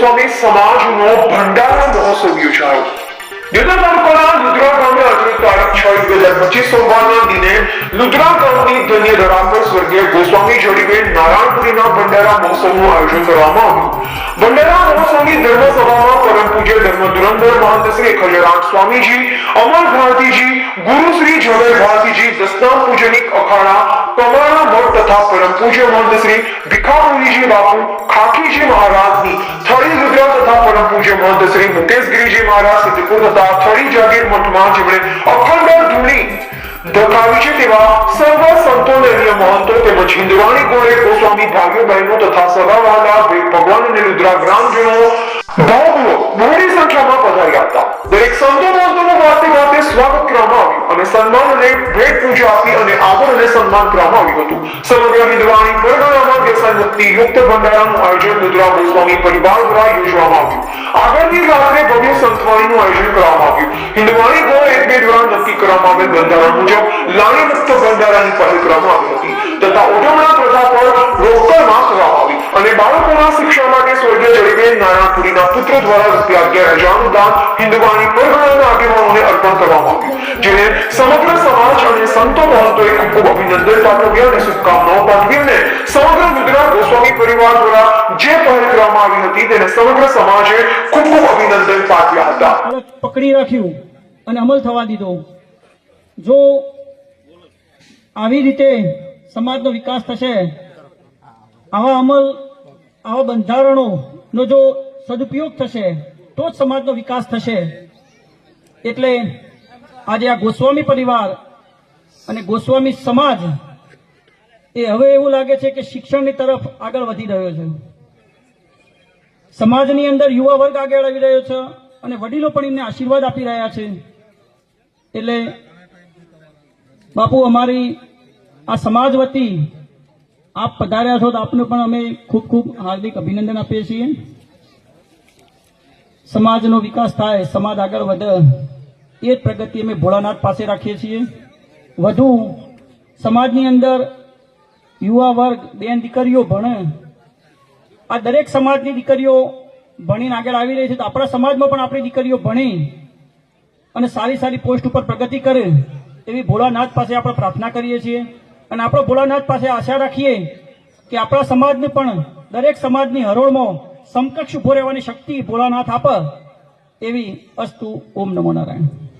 ગોસ્વામી સમાજનો ભંડારા મહોત્સવ યોજાયો લ્યુદ્રા તાલુકાના લુદ્રા ગામે આજે તારીખ છ બે હજાર પચીસ સોમવારના દિને લુદ્રા ગામની ધન્ય ધરાપર સ્વર્ગીય ગોસ્વામી જોડીબેન નારાયણપુરીના ભંડારા મહોત્સવનું આયોજન કરવામાં આવ્યું ભંડારા મહોત્સવની ધર્મ સભામાં પરમ પૂજ્ય ધર્મ ધુરંધર મહંત શ્રી ખંડરામ સ્વામીજી અમર ભારતીજી ગુરુ શ્રી જવય ભારતીજી દસનામ પૂજનિક અખાડા કમાણા મઠ તથા પરમ પૂજ્ય મહંત શ્રી ભીખામુનિજી બાપુ ખાકીજી મહારાજની મઠમાં અખંડ ધૂણી ધકાવી છે તેવા સર્વ સંતો અન્ય મહંતો તેમજ હિન્દવાણી ગોળે ગોસ્વામી ભાઈઓ, બહેનો તથા સગાવાલા ભગવાન અને રુદ્રા ગ્રામજનો ભાવઓ મોટી સંખ્યામાં પધાર્યા હતા. દરેક સંતો મહંતોનું વાતે વાતે સ્વાગત કરવામાં આવ્યું અને સન્માન અને ભેટ પૂજા આપી અને આદર અને સન્માન કરવામાં આવ્યું હતું સમગ્ર હિન્દવાણી પરગણામાં વ્યસન મુક્તિ યુક્ત ભંડારાનું આયોજન રુદ્રા ગોસ્વામી પરિવાર દ્વારા યોજવામાં આવ્યું આગળની રાત્રે ભવ્ય સંતવાણીનું આયોજન કરવામાં આવ્યું હિન્દવાણી ગો એક બે દ્વારા નક્કી કરવામાં આવેલ બંધારણ મુજબ લાણી મુક્ત બંધારાની પહેલ કરવામાં આવી હતી તથા ઉજવણા પ્રથા પર રોકડમાં કરવામાં આવી અને બાળકોના શિક્ષણ માટે સ્વર્ગીય જડીબેન પુત્ર દ્વારા રૂપિયા અગિયાર હજારનું દાન હિન્દુવાની પરગણાના આગેવાનોને અર્પણ કરવામાં આવ્યું, જેને સમગ્ર સમાજ અને સંતો મહંતોએ ખૂબ ખૂબ અભિનંદન પાઠવ્યા અને શુભકામનાઓ પાઠવી અને સમગ્ર ગુજરાત ગોસ્વામી પરિવાર દ્વારા જે પહેલ કરવામાં આવી હતી તેને સમગ્ર સમાજે ખૂબ ખૂબ અભિનંદન પાઠવ્યા હતા. પકડી રાખ્યું અને અમલ થવા દીધો. જો આવી રીતે સમાજનો વિકાસ થશે, આવા અમલ, આવા બંધારણોનો જો સદુપયોગ થશે, તો જ સમાજનો વિકાસ થશે. એટલે આજે આ ગોસ્વામી પરિવાર અને ગોસ્વામી સમાજ એ હવે એવું લાગે છે કે શિક્ષણની તરફ આગળ વધી રહ્યો છે. સમાજની અંદર યુવા વર્ગ આગળ આવી રહ્યો છે અને વડીલો પણ એમને આશીર્વાદ આપી રહ્યા છે. એટલે બાપુ, અમારી આ સમાજ વતી આપ પધાર્યા છો તો આપને પણ અમે ખૂબ ખૂબ હાર્દિક અભિનંદન આપીએ છીએ. સમાજનો વિકાસ થાય, સમાજ આગળ વધે, એ જ પ્રગતિ અમે ભોળાનાથ પાસે રાખીએ છીએ. વધુ સમાજની અંદર યુવા વર્ગ, બેન દીકરીઓ ભણે, આ દરેક સમાજની દીકરીઓ ભણીને આગળ આવી રહી છે, તો આપણા સમાજમાં પણ આપણી દીકરીઓ ભણી અને સારી સારી પોસ્ટ ઉપર પ્રગતિ કરે, એવી ભોળાનાથ પાસે આપણે પ્રાર્થના કરીએ છીએ. અને આપણે ભોળાનાથ પાસે આશા રાખીએ કે આપણા સમાજને પણ દરેક સમાજની હરોળમાં સમકક્ષ ઊભો રહેવાની શક્તિ ભોળાનાથ આપ એવી અસ્તુ ઓમ નમો નારાયણ.